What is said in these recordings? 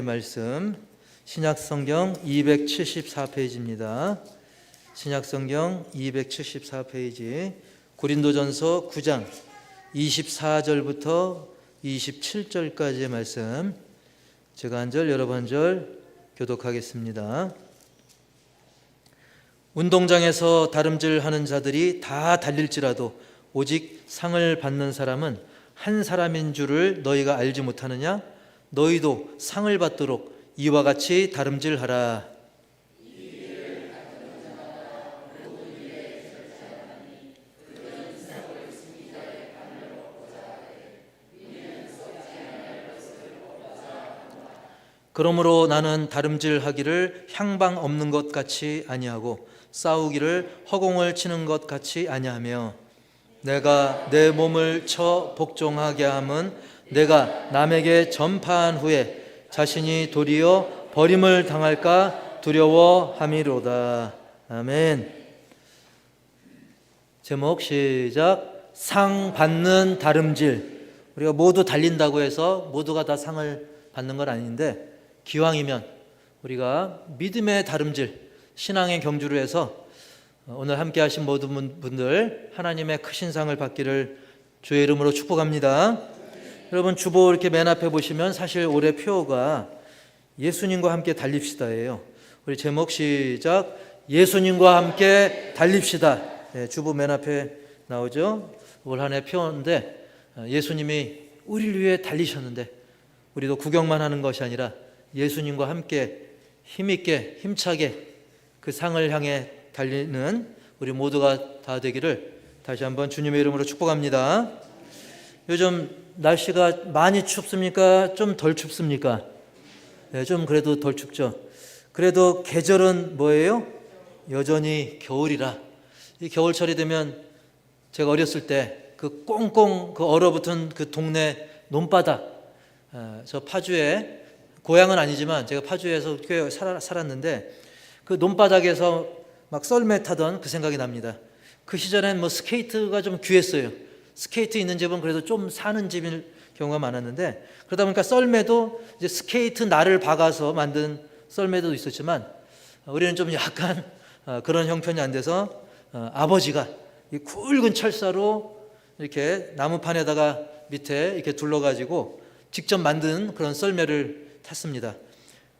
말씀 신약성경 274페이지입니다. 신약성경 274페이지 고린도전서 9장 24절부터 27절까지의 말씀 제가 한 절 여러분 한 절 교독하겠습니다. 운동장에서 다름질하는 자들이 다 달릴지라도 오직 상을 받는 사람은 한 사람인 줄을 너희가 알지 못하느냐? 너희도 상을 받도록 이와 같이 다름질하라. 그러므로 나는 다름질하기를 향방 없는 것 같이 아니하고 싸우기를 허공을 치는 것 같이 아니하며 내가 내 몸을 쳐 복종하게 함은 내가 남에게 전파한 후에 자신이 도리어 버림을 당할까 두려워함이로다. 아멘. 제목 시작. 상 받는 다름질. 우리가 모두 달린다고 해서 모두가 다 상을 받는 건 아닌데 기왕이면 우리가 믿음의 다름질, 신앙의 경주를 해서 오늘 함께 하신 모든 분들 하나님의 크신 상을 받기를 주의 이름으로 축복합니다. 여러분 주보 이렇게 맨 앞에 보시면 사실 올해 표어가 예수님과 함께 달립시다예요. 우리 제목 시작 예수님과 함께 달립시다. 네, 주보 맨 앞에 나오죠. 올 한해 표어인데 예수님이 우리를 위해 달리셨는데 우리도 구경만 하는 것이 아니라 예수님과 함께 힘있게 힘차게 그 상을 향해 달리는 우리 모두가 다 되기를 다시 한번 주님의 이름으로 축복합니다. 요즘 날씨가 많이 춥습니까? 좀 덜 춥습니까? 네, 좀 그래도 덜 춥죠. 그래도 계절은 뭐예요? 여전히 겨울이라. 이 겨울철이 되면 제가 어렸을 때 그 꽁꽁 그 얼어붙은 그 동네 논바닥, 아, 저 파주에 고향은 아니지만 제가 파주에서 꽤 살았는데 그 논바닥에서 막 썰매 타던 그 생각이 납니다. 그 시절엔 뭐 스케이트가 좀 귀했어요. 스케이트 있는 집은 그래도 좀 사는 집일 경우가 많았는데 그러다 보니까 썰매도 이제 스케이트 날을 박아서 만든 썰매도 있었지만 우리는 좀 약간 어, 그런 형편이 안 돼서 어, 아버지가 이 굵은 철사로 이렇게 나무판에다가 밑에 이렇게 둘러가지고 직접 만든 그런 썰매를 탔습니다.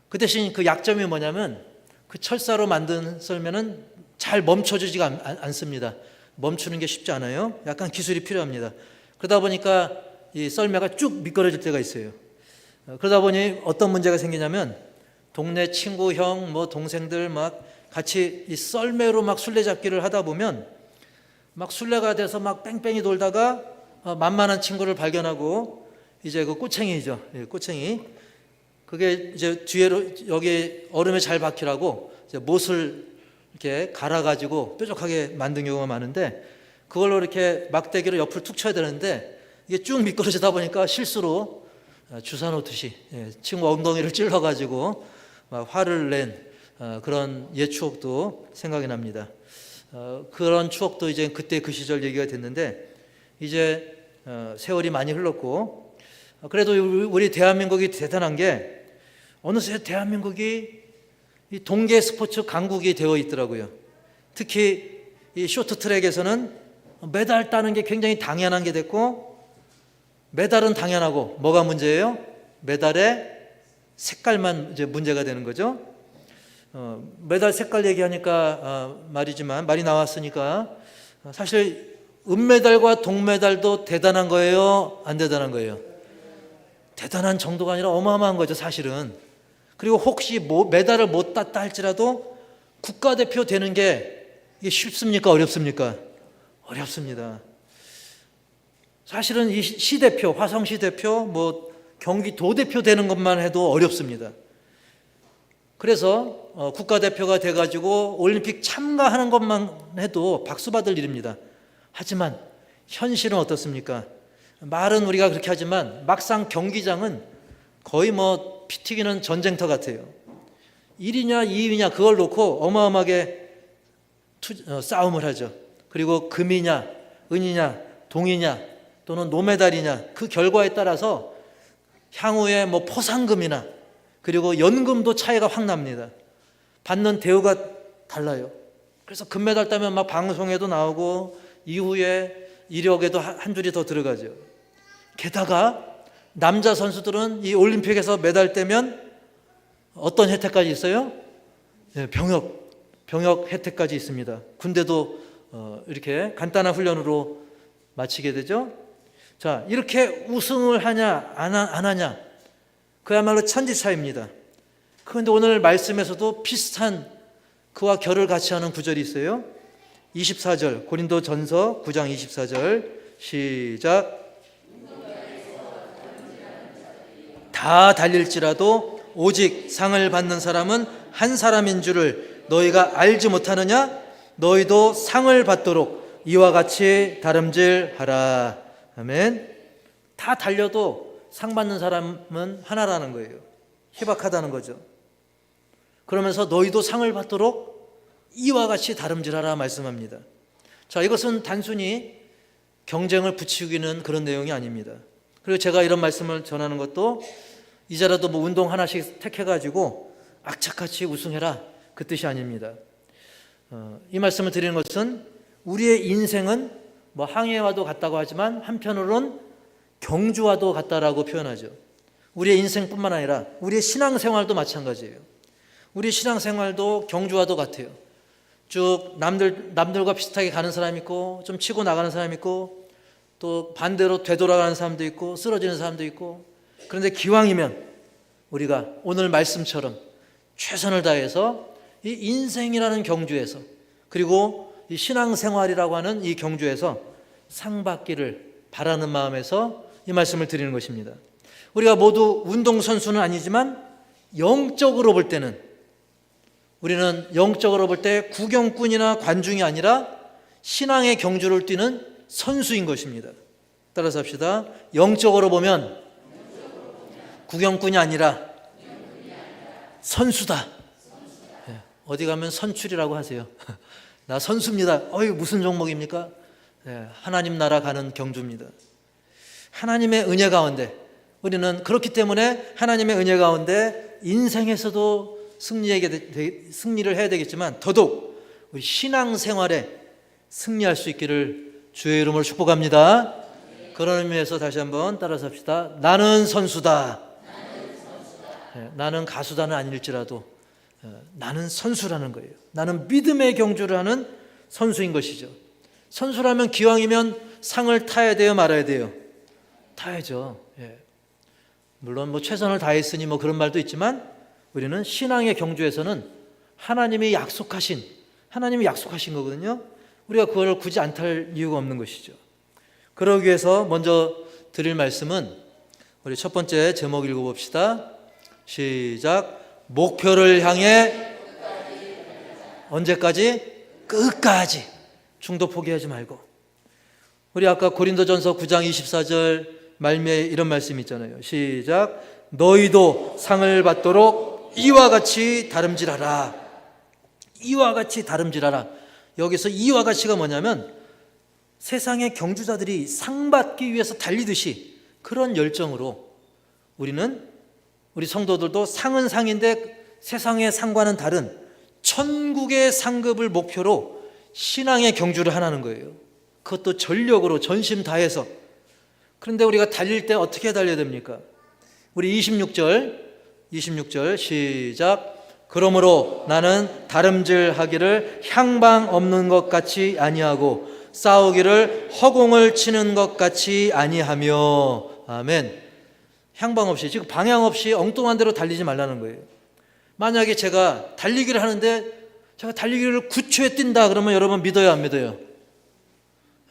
그 대신 그 약점이 뭐냐면 그 철사로 만든 썰매는 잘 멈춰지지가 않, 않, 습니다 멈추는 게 쉽지 않아요. 약간 기술이 필요합니다. 그러다 보니까 이 썰매가 쭉 미끄러질 때가 있어요. 어, 그러다 보니 어떤 문제가 생기냐면 동네 친구, 형, 뭐 동생들 막 같이 이 썰매로 막 술래잡기를 하다 보면 막 술래가 돼서 막 뺑뺑이 돌다가 어, 만만한 친구를 발견하고 이제 그 꼬챙이죠. 예, 꼬챙이. 그게 이제 뒤에로 여기 얼음에 잘 박히라고 이제 못을 이렇게 갈아가지고 뾰족하게 만든 경우가 많은데 그걸로 이렇게 막대기로 옆을 툭 쳐야 되는데 이게 쭉 미끄러지다 보니까 실수로 어, 주사 놓듯이 예, 친구 엉덩이를 찔러가지고 화를 낸 어, 그런 옛 추억도 생각이 납니다. 어, 그런 추억도 이제 그때 그 시절 얘기가 됐는데 이제 세월이 많이 흘렀고 그래도 우리 대한민국이 대단한 게 어느새 대한민국이 이 동계 스포츠 강국이 되어 있더라고요. 특히 이 쇼트트랙에서는 메달 따는 게 굉장히 당연한 게 됐고 메달은 당연하고 뭐가 문제예요? 메달의 색깔만 이제 문제가 되는 거죠. 어, 메달 색깔 얘기하니까 어, 말이지만 말이 나왔으니까 사실 은메달과 동메달도 대단한 거예요, 안 대단한 거예요? 대단한 정도가 아니라 어마어마한 거죠, 사실은. 그리고 혹시 뭐 메달을 못 땄다 할지라도 국가대표 되는 게 쉽습니까? 어렵습니까? 어렵습니다. 사실은 이 시 대표, 화성시 대표, 뭐 경기도 대표 되는 것만 해도 어렵습니다. 그래서 어, 국가대표가 돼가지고 올림픽 참가하는 것만 해도 박수 받을 일입니다. 하지만 현실은 어떻습니까? 말은 우리가 그렇게 하지만 막상 경기장은 거의 뭐 피튀기는 전쟁터 같아요. 1위냐 2위냐 그걸 놓고 어마어마하게 투, 어, 싸움을 하죠. 그리고 금이냐 은이냐 동이냐 또는 노메달이냐 그 결과에 따라서 향후에 뭐 포상금이나 그리고 연금도 차이가 확 납니다. 받는 대우가 달라요. 그래서 금메달 따면 막 방송에도 나오고 이후에 이력에도 한한 줄이 더 들어가죠. 게다가 남자 선수들은 이 올림픽에서 메달 떼면 어떤 혜택까지 있어요? 네, 병역, 병역 혜택까지 있습니다. 군대도 어, 이렇게 간단한 훈련으로 마치게 되죠. 자, 이렇게 우승을 하냐, 안, 하- 안 하냐. 그야말로 천지차입니다. 그런데 오늘 말씀에서도 비슷한 그와 결을 같이 하는 구절이 있어요. 24절, 고린도 전서 9장 24절, 시작. 다 달릴지라도 오직 상을 받는 사람은 한 사람인 줄을 너희가 알지 못하느냐? 너희도 상을 받도록 이와 같이 다름질하라. 아멘. 다 달려도 상 받는 사람은 하나라는 거예요. 희박하다는 거죠. 그러면서 너희도 상을 받도록 이와 같이 다름질하라 말씀합니다. 자, 이것은 단순히 경쟁을 부추기는 그런 내용이 아닙니다. 그리고 제가 이런 말씀을 전하는 것도 이제라도 뭐 운동 하나씩 택해가지고 악착같이 우승해라 그 뜻이 아닙니다. 어, 이 말씀을 드리는 것은 우리의 인생은 뭐 항해와도 같다고 하지만 한편으론 경주와도 같다라고 표현하죠. 우리의 인생뿐만 아니라 우리의 신앙생활도 마찬가지예요. 우리 신앙생활도 경주와도 같아요. 쭉 남들 남들과 비슷하게 가는 사람 있고 좀 치고 나가는 사람 있고 또 반대로 되돌아가는 사람도 있고 쓰러지는 사람도 있고 그런데 기왕이면 우리가 오늘 말씀처럼 최선을 다해서 이 인생이라는 경주에서 그리고 이 신앙생활이라고 하는 이 경주에서 상 받기를 바라는 마음에서 이 말씀을 드리는 것입니다. 우리가 모두 운동선수는 아니지만 영적으로 볼 때는 우리는 영적으로 볼 때 구경꾼이나 관중이 아니라 신앙의 경주를 뛰는 선수인 것입니다. 따라서 합시다. 영적으로 보면 구경꾼이 아니라 선수다. 예, 어디 가면 선출이라고 하세요. 나 선수입니다. 어이 무슨 종목입니까? 예, 하나님 나라 가는 경주입니다. 하나님의 은혜 가운데 우리는 그렇기 때문에 하나님의 은혜 가운데 인생에서도 승리하게 되- 승리를 해야 되겠지만 더더욱 우리 신앙 생활에 승리할 수 있기를 주의 이름으로 축복합니다. 그런 의미에서 다시 한번 따라서 합시다. 나는 선수다. 예, 나는 가수다는 아닐지라도 어, 나는 선수라는 거예요. 나는 믿음의 경주를 하는 선수인 것이죠. 선수라면 기왕이면 상을 타야 돼요, 말아야 돼요. 타야죠. 예. 물론 뭐 최선을 다했으니 뭐 그런 말도 있지만 우리는 신앙의 경주에서는 하나님이 약속하신 하나님이 약속하신 거거든요. 우리가 그걸 굳이 안 탈 이유가 없는 것이죠. 그러기 위해서 먼저 드릴 말씀은 우리 첫 번째 제목 읽어봅시다. 시작. 목표를 향해 언제까지? 끝까지. 중도 포기하지 말고. 우리 아까 고린도전서 9장 24절 말미에 이런 말씀 있잖아요. 시작. 너희도 상을 받도록 이와 같이 다름질하라. 이와 같이 다름질하라. 여기서 이와 같이가 뭐냐면 세상의 경주자들이 상 받기 위해서 달리듯이 그런 열정으로 우리는 우리 성도들도 상은 상인데 세상의 상과는 다른 천국의 상급을 목표로 신앙의 경주를 하라는 거예요. 그것도 전력으로 전심 다해서. 그런데 우리가 달릴 때 어떻게 달려야 됩니까? 우리 26절, 26절 시작. 그러므로 나는 다름질하기를 향방 없는 것 같이 아니하고 싸우기를 허공을 치는 것 같이 아니하며 아멘. 향방 없이 즉 방향 없이 엉뚱한 대로 달리지 말라는 거예요. 만약에 제가 달리기를 하는데 제가 달리기를 9초에 뛴다 그러면 여러분 믿어요 안 믿어요?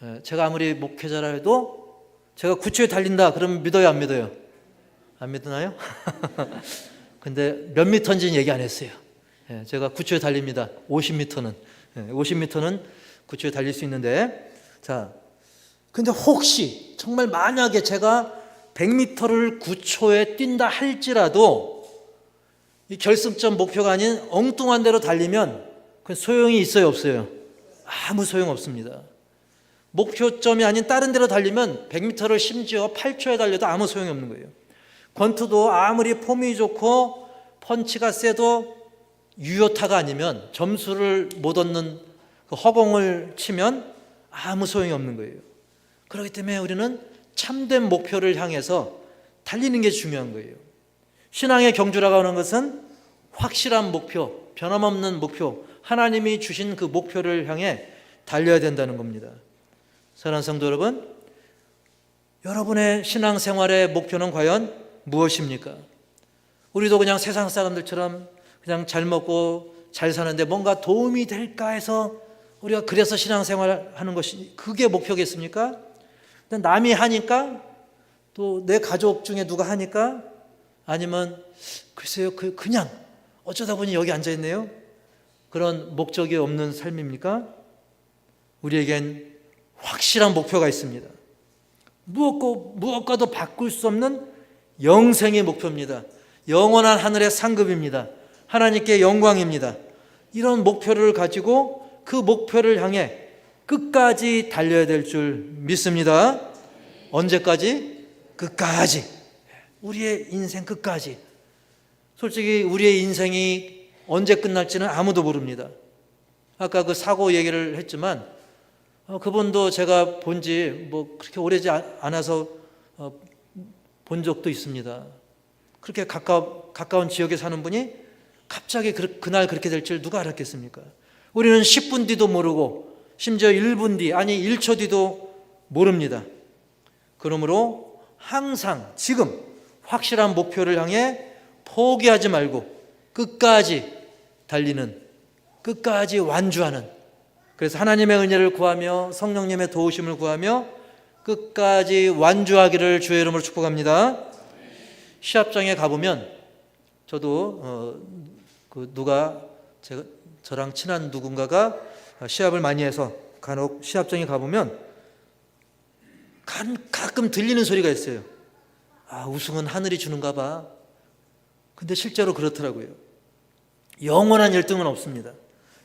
예, 제가 아무리 목회자라 해도 제가 9초에 달린다 그러면 믿어요 안 믿어요? 안 믿나요? 근데 몇 미터인지는 얘기 안 했어요. 예, 제가 9초에 달립니다. 50미터는 50미터는 9초에 달릴 수 있는데 자 근데 혹시 정말 만약에 제가 100m를 9초에 뛴다 할지라도 이 결승점 목표가 아닌 엉뚱한 대로 달리면 그 소용이 있어요 없어요? 아무 소용 없습니다. 목표점이 아닌 다른 데로 달리면 100m를 심지어 8초에 달려도 아무 소용이 없는 거예요. 권투도 아무리 폼이 좋고 펀치가 세도 유효타가 아니면 점수를 못 얻는 그 허공을 치면 아무 소용이 없는 거예요. 그렇기 때문에 우리는 참된 목표를 향해서 달리는 게 중요한 거예요. 신앙의 경주라고 하는 것은 확실한 목표, 변함없는 목표, 하나님이 주신 그 목표를 향해 달려야 된다는 겁니다. 사랑하는 성도 여러분, 여러분의 신앙생활의 목표는 과연 무엇입니까? 우리도 그냥 세상 사람들처럼 그냥 잘 먹고 잘 사는데 뭔가 도움이 될까 해서 우리가 그래서 신앙생활 하는 것이 그게 목표겠습니까? 남이 하니까 또 내 가족 중에 누가 하니까 아니면 글쎄요 그 그냥 어쩌다 보니 여기 앉아 있네요. 그런 목적이 없는 삶입니까? 우리에겐 확실한 목표가 있습니다. 무엇고 무엇과도 바꿀 수 없는 영생의 목표입니다. 영원한 하늘의 상급입니다. 하나님께 영광입니다. 이런 목표를 가지고 그 목표를 향해 끝까지 달려야 될 줄 믿습니다. 언제까지? 끝까지. 우리의 인생 끝까지. 솔직히 우리의 인생이 언제 끝날지는 아무도 모릅니다. 아까 그 사고 얘기를 했지만 어, 그분도 제가 본 지 뭐 그렇게 오래지 아- 않아서 어, 본 적도 있습니다. 그렇게 가까, 가까운 지역에 사는 분이 갑자기 그, 그날 그렇게 될 줄 누가 알았겠습니까? 우리는 10분 뒤도 모르고 심지어 1분 뒤 아니 1초 뒤도 모릅니다. 그러므로 항상 지금 확실한 목표를 향해 포기하지 말고 끝까지 달리는 끝까지 완주하는 그래서 하나님의 은혜를 구하며 성령님의 도우심을 구하며 끝까지 완주하기를 주의 이름으로 축복합니다. 시합장에 가보면 저도 어, 그 누가 제가 저랑 친한 누군가가 시합을 많이 해서 간혹 시합장에 가보면 간- 가끔 들리는 소리가 있어요. 아 우승은 하늘이 주는가 봐. 근데 실제로 그렇더라고요. 영원한 1등은 없습니다.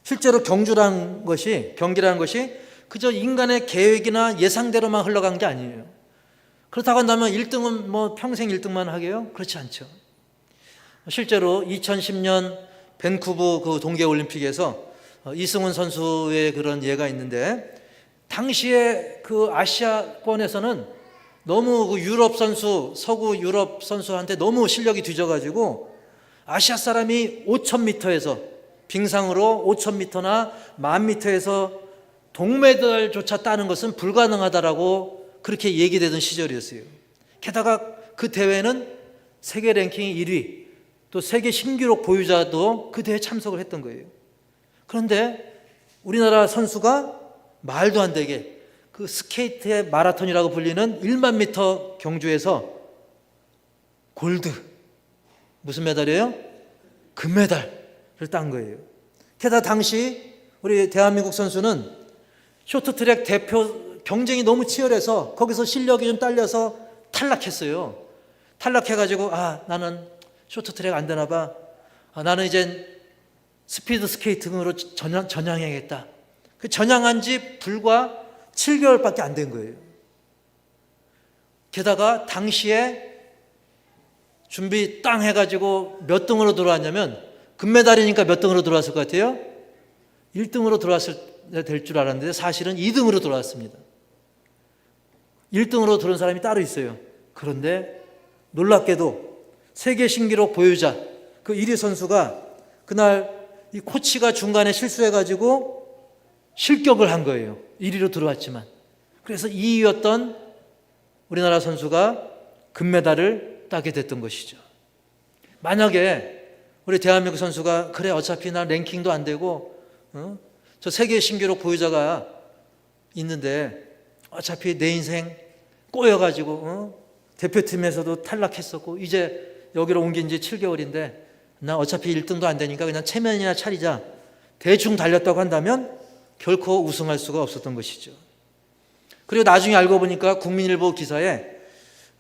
실제로 경주라는 것이 경기라는 것이 그저 인간의 계획이나 예상대로만 흘러간 게 아니에요. 그렇다고 한다면 1등은 뭐 평생 1등만 하게요? 그렇지 않죠. 실제로 2010년 밴쿠버 그 동계 올림픽에서 어, 이승훈 선수의 그런 예가 있는데 당시에 그 아시아권에서는 너무 그 유럽 선수 서구 유럽 선수한테 너무 실력이 뒤져가지고 아시아 사람이 5,000m에서 빙상으로 5,000m나 10,000m에서 동메달조차 따는 것은 불가능하다라고 그렇게 얘기되던 시절이었어요. 게다가 그 대회는 세계 랭킹 1위, 또 세계 신기록 보유자도 그 대회에 참석을 했던 거예요. 그런데 우리나라 선수가 말도 안 되게 그 스케이트의 마라톤이라고 불리는 1만 미터 경주에서 골드 무슨 메달이에요? 금메달을 딴 거예요. 게다가 당시 우리 대한민국 선수는 쇼트트랙 대표 경쟁이 너무 치열해서 거기서 실력이 좀 딸려서 탈락했어요. 탈락해가지고 아 나는 쇼트트랙 안 되나 봐. 아, 나는 이젠 스피드 스케이팅으로 전향, 전향해야겠다. 그 전향한 지 불과 7개월밖에 안 된 거예요. 게다가 당시에 준비 땅 해가지고 몇 등으로 들어왔냐면 금메달이니까 몇 등으로 들어왔을 것 같아요? 1등으로 들어왔을 될 줄 알았는데 사실은 2등으로 들어왔습니다. 1등으로 들어온 사람이 따로 있어요. 그런데 놀랍게도 세계 신기록 보유자 그 1위 선수가 그날 이 코치가 중간에 실수해가지고 실격을 한 거예요. 1위로 들어왔지만. 그래서 2위였던 우리나라 선수가 금메달을 따게 됐던 것이죠. 만약에 우리 대한민국 선수가 그래 어차피 나 랭킹도 안 되고 어? 저 세계 신기록 보유자가 있는데 어차피 내 인생 꼬여가지고 어? 대표팀에서도 탈락했었고 이제 여기로 옮긴 지 7개월인데 나 어차피 1등도 안 되니까 그냥 체면이나 차리자 대충 달렸다고 한다면 결코 우승할 수가 없었던 것이죠. 그리고 나중에 알고 보니까 국민일보 기사에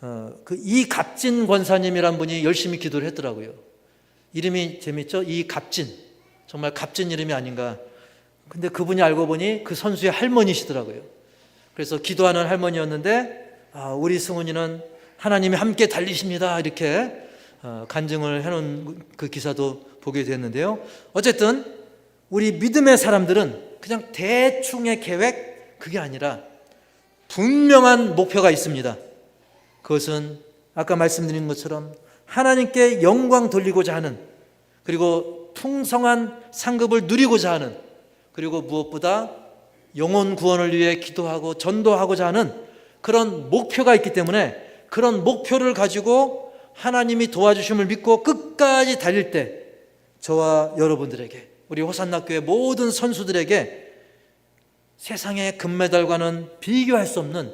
어, 그 이갑진 권사님이란 분이 열심히 기도를 했더라고요. 이름이 재밌죠? 이갑진. 정말 값진 이름이 아닌가. 근데 그분이 알고 보니 그 선수의 할머니시더라고요. 그래서 기도하는 할머니였는데 아, 우리 승훈이는 하나님이 함께 달리십니다. 이렇게 어, 간증을 해놓은 그 기사도 보게 됐는데요. 어쨌든 우리 믿음의 사람들은 그냥 대충의 계획 그게 아니라 분명한 목표가 있습니다. 그것은 아까 말씀드린 것처럼 하나님께 영광 돌리고자 하는 그리고 풍성한 상급을 누리고자 하는 그리고 무엇보다 영혼 구원을 위해 기도하고 전도하고자 하는 그런 목표가 있기 때문에 그런 목표를 가지고 하나님이 도와주심을 믿고 끝까지 달릴 때 저와 여러분들에게 우리 호산나 교회 모든 선수들에게 세상의 금메달과는 비교할 수 없는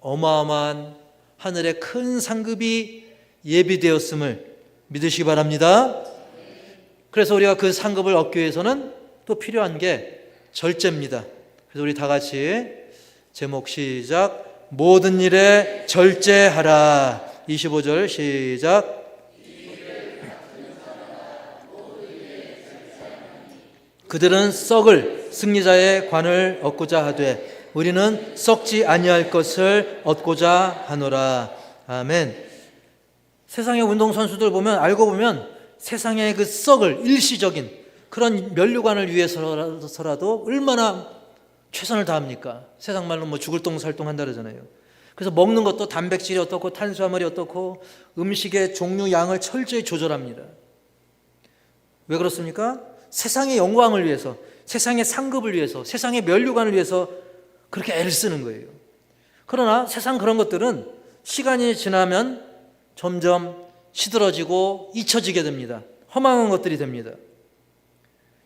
어마어마한 하늘의 큰 상급이 예비되었음을 믿으시기 바랍니다. 그래서 우리가 그 상급을 얻기 위해서는 또 필요한 게 절제입니다. 그래서 우리 다 같이 제목 시작 모든 일에 절제하라 25절 시작 그들은 썩을 승리자의 관을 얻고자 하되 우리는 썩지 아니할 것을 얻고자 하노라 아멘 세상의 운동 선수들 보면 알고 보면 세상의 그 썩을 일시적인 그런 면류관을 위해서라도 얼마나 최선을 다합니까? 세상 말로 뭐 죽을 똥 살똥 한다 그러잖아요. 그래서 먹는 것도 단백질이 어떻고 탄수화물이 어떻고 음식의 종류 양을 철저히 조절합니다. 왜 그렇습니까? 세상의 영광을 위해서, 세상의 상급을 위해서, 세상의 면류관을 위해서 그렇게 애를 쓰는 거예요. 그러나 세상 그런 것들은 시간이 지나면 점점 시들어지고 잊혀지게 됩니다. 허망한 것들이 됩니다.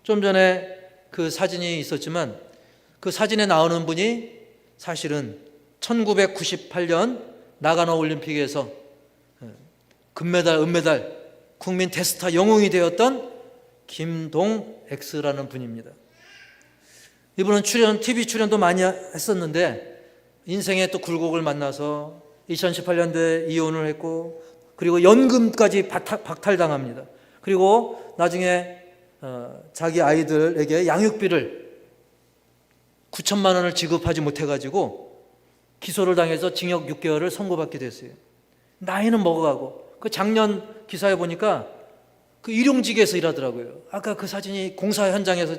좀 전에 그 사진이 있었지만 그 사진에 나오는 분이 사실은 1998년 나가노 올림픽에서 금메달, 은메달, 국민 대스타 영웅이 되었던 김동엑스라는 분입니다. 이분은 출연, TV 출연도 많이 했었는데 인생의 또 굴곡을 만나서 2018년도에 이혼을 했고 그리고 연금까지 박탈, 박탈당합니다. 그리고 나중에 어, 자기 아이들에게 양육비를 9천만 원을 지급하지 못해가지고 기소를 당해서 징역 6개월을 선고받게 됐어요. 나이는 먹어가고 그 작년 기사에 보니까 그 일용직에서 일하더라고요. 아까 그 사진이 공사 현장에서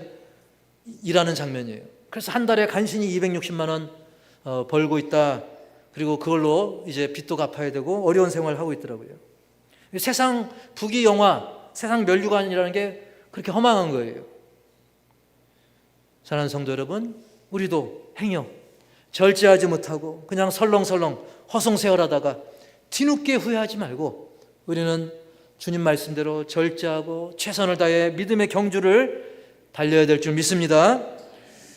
일하는 장면이에요. 그래서 한 달에 간신히 260만 원 어, 벌고 있다. 그리고 그걸로 이제 빚도 갚아야 되고 어려운 생활을 하고 있더라고요. 세상 부귀 영화, 세상 면류관이라는 게 그렇게 허망한 거예요. 사랑하는 성도 여러분, 우리도 행여 절제하지 못하고 그냥 설렁설렁 허송세월하다가 뒤늦게 후회하지 말고 우리는 주님 말씀대로 절제하고 최선을 다해 믿음의 경주를 달려야 될 줄 믿습니다.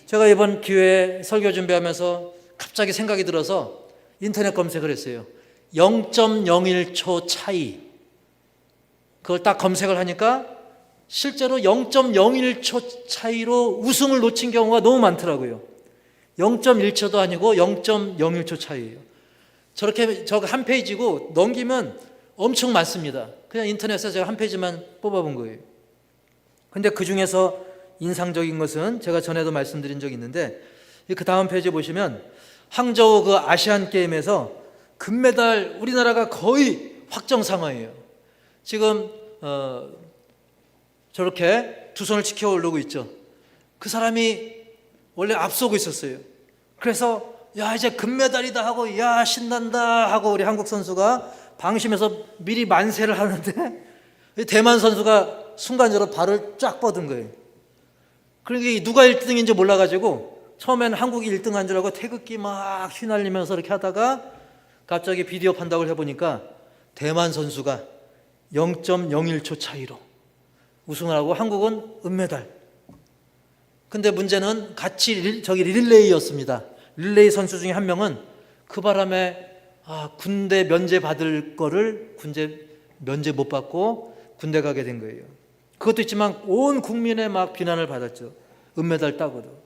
제가 이번 기회에 설교 준비하면서 갑자기 생각이 들어서 인터넷 검색을 했어요. 0.01초 차이. 그걸 딱 검색을 하니까 실제로 0.01초 차이로 우승을 놓친 경우가 너무 많더라고요. 0.1초도 아니고 0.01초 차이예요. 저렇게 저한 페이지고 넘기면 엄청 많습니다. 그냥 인터넷에서 제가 한 페이지만 뽑아본 거예요. 근데 그 중에서 인상적인 것은 제가 전에도 말씀드린 적이 있는데 그 다음 페이지 보시면 항저우 그 아시안 게임에서 금메달 우리나라가 거의 확정 상황이에요. 지금 어, 저렇게 두 손을 지켜 오르고 있죠. 그 사람이 원래 앞서고 있었어요. 그래서 야 이제 금메달이다 하고 야 신난다 하고 우리 한국 선수가 방심해서 미리 만세를 하는데 대만 선수가 순간적으로 발을 쫙 뻗은 거예요. 그러니까 누가 1등인지 몰라가지고 처음에는 한국이 1등 한 줄 알고 태극기 막 휘날리면서 이렇게 하다가 갑자기 비디오 판독을 해보니까 대만 선수가 0.01초 차이로 우승을 하고 한국은 은메달. 근데 문제는 같이 릴, 저기 릴레이였습니다. 릴레이 선수 중에 한 명은 그 바람에 아, 군대 면제 받을 거를 군대 면제 못 받고 군대 가게 된 거예요. 그것도 있지만 온 국민의 막 비난을 받았죠. 은메달 따고도.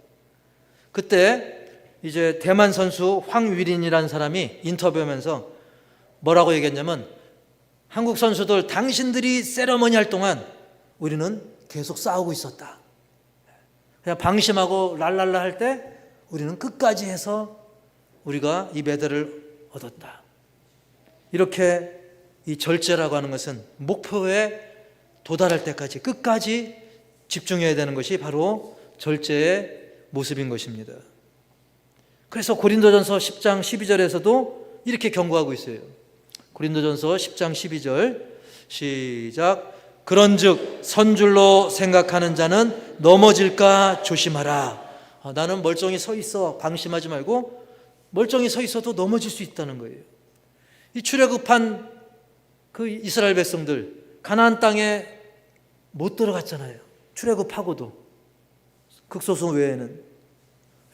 그때 이제 대만 선수 황위린이라는 사람이 인터뷰하면서 뭐라고 얘기했냐면 한국 선수들 당신들이 세러머니 할 동안 우리는 계속 싸우고 있었다. 그냥 방심하고 랄랄라 할 때 우리는 끝까지 해서 우리가 이 메달을 얻었다. 이렇게 이 절제라고 하는 것은 목표에 도달할 때까지 끝까지 집중해야 되는 것이 바로 절제의 모습인 것입니다. 그래서 고린도전서 10장 12절에서도 이렇게 경고하고 있어요. 고린도전서 10장 12절 시작 그런즉 선줄로 생각하는 자는 넘어질까 조심하라. 아, 나는 멀쩡히 서 있어 방심하지 말고 멀쩡히 서 있어도 넘어질 수 있다는 거예요. 이 출애굽한 그 이스라엘 백성들 가나안 땅에 못 들어갔잖아요. 출애굽하고도 극소수 외에는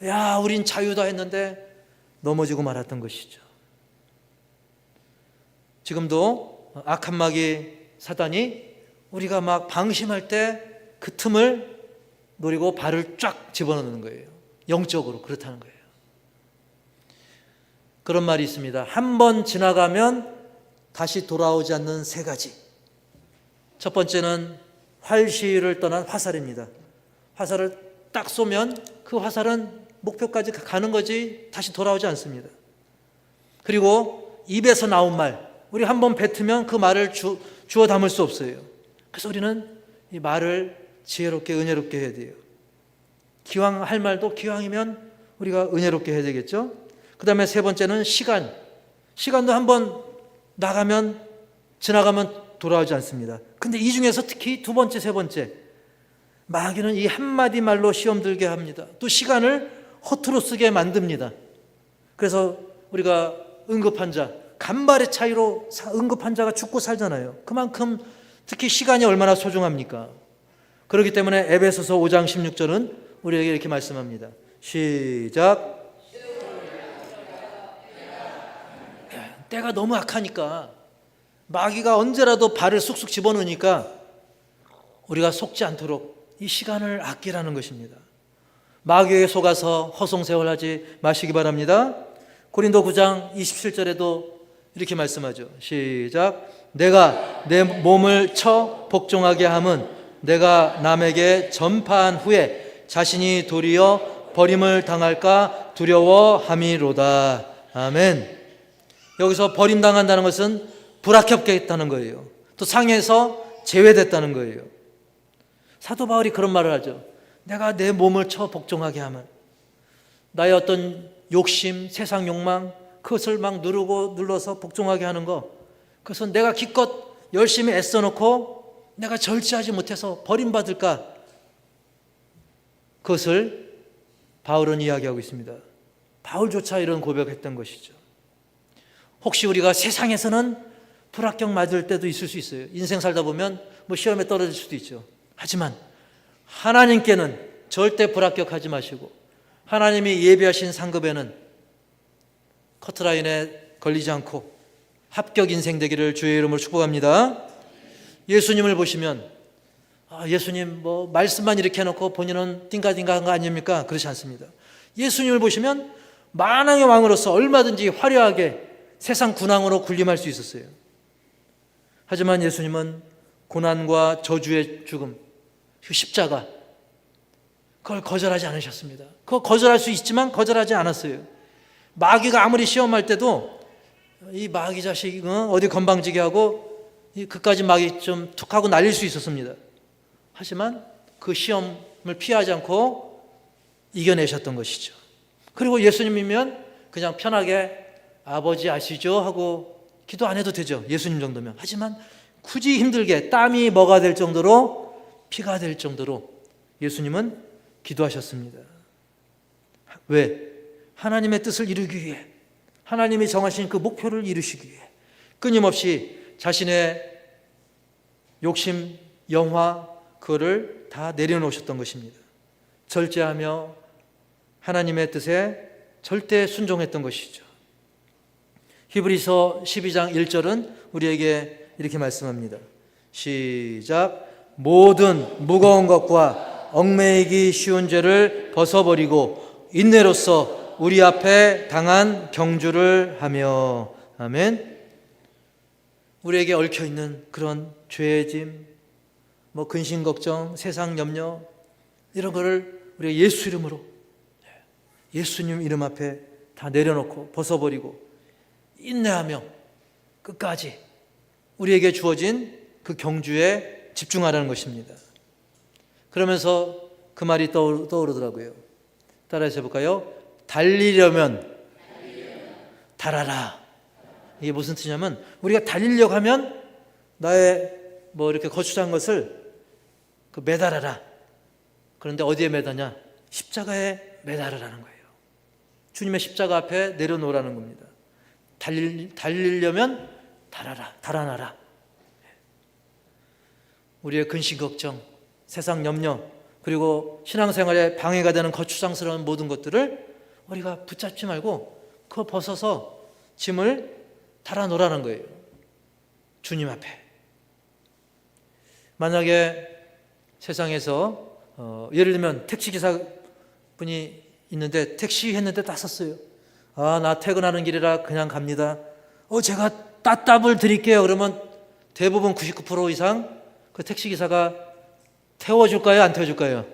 야, 우린 자유다 했는데 넘어지고 말았던 것이죠. 지금도 악한 마귀 사단이 우리가 막 방심할 때 그 틈을 노리고 발을 쫙 집어넣는 거예요. 영적으로 그렇다는 거예요. 그런 말이 있습니다. 한 번 지나가면 다시 돌아오지 않는 세 가지. 첫 번째는 활시를 떠난 화살입니다. 화살을 딱 쏘면 그 화살은 목표까지 가는 거지 다시 돌아오지 않습니다. 그리고 입에서 나온 말, 우리 한 번 뱉으면 그 말을 주, 주워 담을 수 없어요. 그래서 우리는 이 말을 지혜롭게 은혜롭게 해야 돼요. 기왕 할 말도 기왕이면 우리가 은혜롭게 해야 되겠죠. 그 다음에 세 번째는 시간. 시간도 한번 나가면 지나가면 돌아오지 않습니다. 근데 이 중에서 특히 두 번째, 세 번째 마귀는 이 한마디 말로 시험 들게 합니다. 또 시간을 허투루 쓰게 만듭니다. 그래서 우리가 응급환자, 간발의 차이로 응급환자가 죽고 살잖아요. 그만큼 특히 시간이 얼마나 소중합니까? 그렇기 때문에 에베소서 5장 16절은 우리에게 이렇게 말씀합니다. 시작. 때가 너무 악하니까 마귀가 언제라도 발을 쑥쑥 집어넣으니까 우리가 속지 않도록 이 시간을 아끼라는 것입니다. 마귀에 속아서 허송세월하지 마시기 바랍니다. 고린도 9장 27절에도 이렇게 말씀하죠. 시작. 내가 내 몸을 쳐 복종하게 함은 내가 남에게 전파한 후에 자신이 도리어 버림을 당할까 두려워함이로다. 아멘. 여기서 버림당한다는 것은 불합격했다는 거예요. 또 상에서 제외됐다는 거예요. 사도 바울이 그런 말을 하죠. 내가 내 몸을 쳐 복종하게 하면 나의 어떤 욕심, 세상 욕망 그것을 막 누르고 눌러서 복종하게 하는 거 그것은 내가 기껏 열심히 애써 놓고 내가 절제하지 못해서 버림받을까 그것을 바울은 이야기하고 있습니다. 바울조차 이런 고백했던 것이죠. 혹시 우리가 세상에서는 불합격 맞을 때도 있을 수 있어요. 인생 살다 보면 뭐 시험에 떨어질 수도 있죠. 하지만 하나님께는 절대 불합격하지 마시고 하나님이 예비하신 상급에는 커트라인에 걸리지 않고 합격 인생 되기를 주의 이름으로 축복합니다. 예수님을 보시면 아, 예수님 뭐 말씀만 이렇게 해놓고 본인은 띵가띵가한 거 아닙니까? 그렇지 않습니다. 예수님을 보시면 만왕의 왕으로서 얼마든지 화려하게 세상 군왕으로 군림할 수 있었어요. 하지만 예수님은 고난과 저주의 죽음, 그 십자가, 그걸 거절하지 않으셨습니다. 그거 거절할 수 있지만 거절하지 않았어요. 마귀가 아무리 시험할 때도 이 마귀 자식 어 디 건방지게 하고 그까지 마귀 좀 툭 하고 날릴 수 있었습니다. 하지만 그 시험을 피하지 않고 이겨내셨던 것이죠. 그리고 예수님이면 그냥 편하게 아버지 아시죠? 하고 기도 안 해도 되죠. 예수님 정도면. 하지만 굳이 힘들게 땀이 뭐가 될 정도로 피가 될 정도로 예수님은 기도하셨습니다. 왜? 하나님의 뜻을 이루기 위해 하나님이 정하신 그 목표를 이루시기 위해 끊임없이 자신의 욕심, 영화 그거를 다 내려놓으셨던 것입니다. 절제하며 하나님의 뜻에 절대 순종했던 것이죠. 히브리서 12장 1절은 우리에게 이렇게 말씀합니다. 시작. 모든 무거운 것과 얽매이기 쉬운 죄를 벗어버리고 인내로서 우리 앞에 당한 경주를 하며 아멘. 우리에게 얽혀 있는 그런 죄의 짐, 뭐 근심 걱정, 세상 염려 이런 거를 우리가 예수 이름으로 예수님 이름 앞에 다 내려놓고 벗어버리고 인내하며 끝까지 우리에게 주어진 그 경주에 집중하라는 것입니다. 그러면서 그 말이 떠오르, 떠오르더라고요. 따라해서 해볼까요? 달리려면 달아라. 이게 무슨 뜻이냐면 우리가 달리려고 하면 나의 뭐 이렇게 거추장한 것을 그 매달아라. 그런데 어디에 매다냐? 십자가에 매달으라는 거예요. 주님의 십자가 앞에 내려놓으라는 겁니다. 달릴, 달리려면 달아라, 달아나라. 우리의 근심 걱정, 세상 염려, 그리고 신앙생활에 방해가 되는 거추장스러운 모든 것들을 우리가 붙잡지 말고 그거 벗어서 짐을 달아 놓으라는 거예요. 주님 앞에. 만약에 세상에서 어, 예를 들면 택시 기사 분이 있는데 택시 했는데 따섰어요. 아, 나 퇴근하는 길이라 그냥 갑니다. 어, 제가 따답을 드릴게요. 그러면 대부분 99% 이상 그 택시 기사가 태워줄까요? 안 태워줄까요?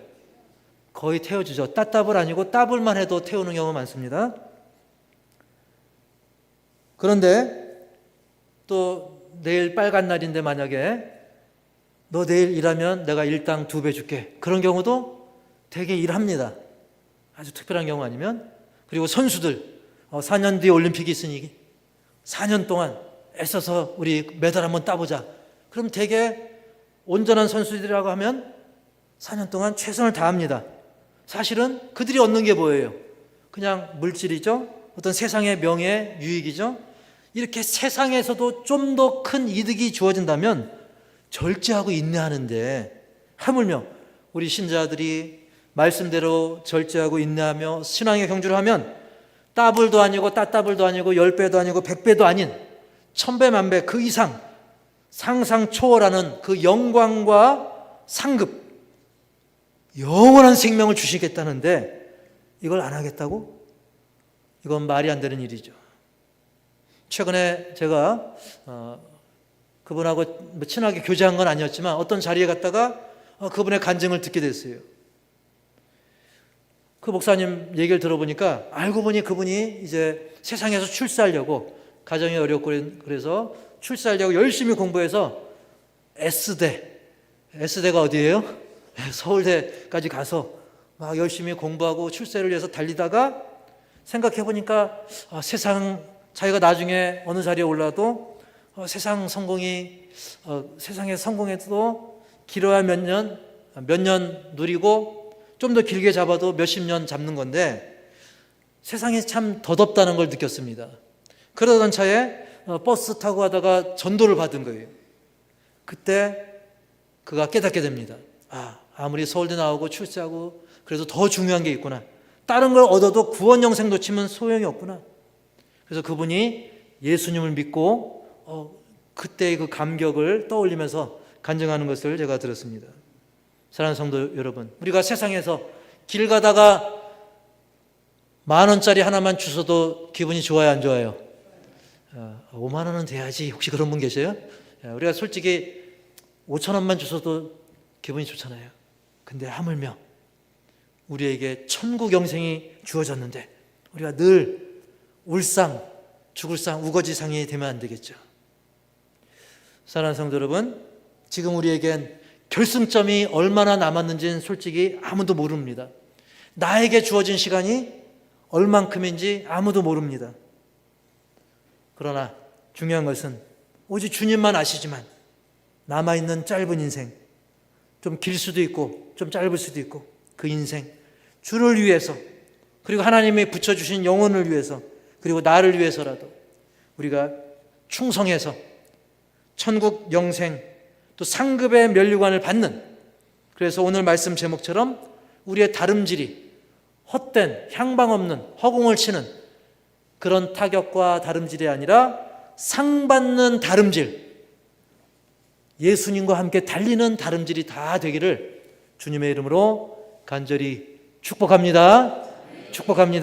거의 태워주죠. 따답을 아니고 따블만 해도 태우는 경우가 많습니다. 그런데 또 내일 빨간 날인데 만약에 너 내일 일하면 내가 일당 두 배 줄게. 그런 경우도 되게 일합니다. 아주 특별한 경우 아니면 그리고 선수들 어, 4년 뒤에 올림픽이 있으니 4년 동안 애써서 우리 메달 한번 따보자. 그럼 되게 온전한 선수들이라고 하면 4년 동안 최선을 다합니다. 사실은 그들이 얻는 게 뭐예요? 그냥 물질이죠. 어떤 세상의 명예, 유익이죠. 이렇게 세상에서도 좀 더 큰 이득이 주어진다면 절제하고 인내하는데 하물며 우리 신자들이 말씀대로 절제하고 인내하며 신앙의 경주를 하면 따블도 아니고 따따블도 아니고 열 배도 아니고 백 배도 아닌 천배 만배 그 이상 상상 초월하는 그 영광과 상급 영원한 생명을 주시겠다는데 이걸 안 하겠다고? 이건 말이 안 되는 일이죠. 최근에 제가 어, 그분하고 뭐 친하게 교제한 건 아니었지만 어떤 자리에 갔다가 어, 그분의 간증을 듣게 됐어요. 그 목사님 얘기를 들어보니까 알고 보니 그분이 이제 세상에서 출세하려고 가정이 어렵고 그래서 출세하려고 열심히 공부해서 S대, S대가 어디예요? 서울대까지 가서 막 열심히 공부하고 출세를 위해서 달리다가 생각해 보니까 아, 세상 자기가 나중에 어느 자리에 올라도 어, 세상 성공이 어, 세상의 성공에도 길어야 몇 년, 몇 년 누리고 좀 더 길게 잡아도 몇십 년 잡는 건데 세상이 참 더덥다는 걸 느꼈습니다. 그러던 차에 어, 버스 타고 가다가 전도를 받은 거예요. 그때 그가 깨닫게 됩니다. 아, 아무리 서울대 나오고 출세하고 그래도 더 중요한 게 있구나. 다른 걸 얻어도 구원 영생 놓치면 소용이 없구나. 그래서 그분이 예수님을 믿고 어, 그때의 그 감격을 떠올리면서 간증하는 것을 제가 들었습니다. 사랑하는 성도 여러분, 우리가 세상에서 길 가다가 만 원짜리 하나만 주셔도 기분이 좋아요, 안 좋아요? 어, 5만 원은 돼야지. 혹시 그런 분 계세요? 우리가 솔직히 5천 원만 주셔도 기분이 좋잖아요. 근데 하물며 우리에게 천국 영생이 주어졌는데 우리가 늘 울상, 죽을 상, 우거지상이 되면 안 되겠죠. 사랑하는 성도 여러분, 지금 우리에겐 결승점이 얼마나 남았는지는 솔직히 아무도 모릅니다. 나에게 주어진 시간이 얼만큼인지 아무도 모릅니다. 그러나 중요한 것은 오직 주님만 아시지만 남아있는 짧은 인생, 좀 길 수도 있고 좀 짧을 수도 있고 그 인생, 주를 위해서 그리고 하나님이 붙여주신 영혼을 위해서 그리고 나를 위해서라도 우리가 충성해서 천국 영생 또 상급의 면류관을 받는 그래서 오늘 말씀 제목처럼 우리의 다름질이 헛된 향방 없는 허공을 치는 그런 타격과 다름질이 아니라 상 받는 다름질 예수님과 함께 달리는 다름질이 다 되기를 주님의 이름으로 간절히 축복합니다. 축복합니다.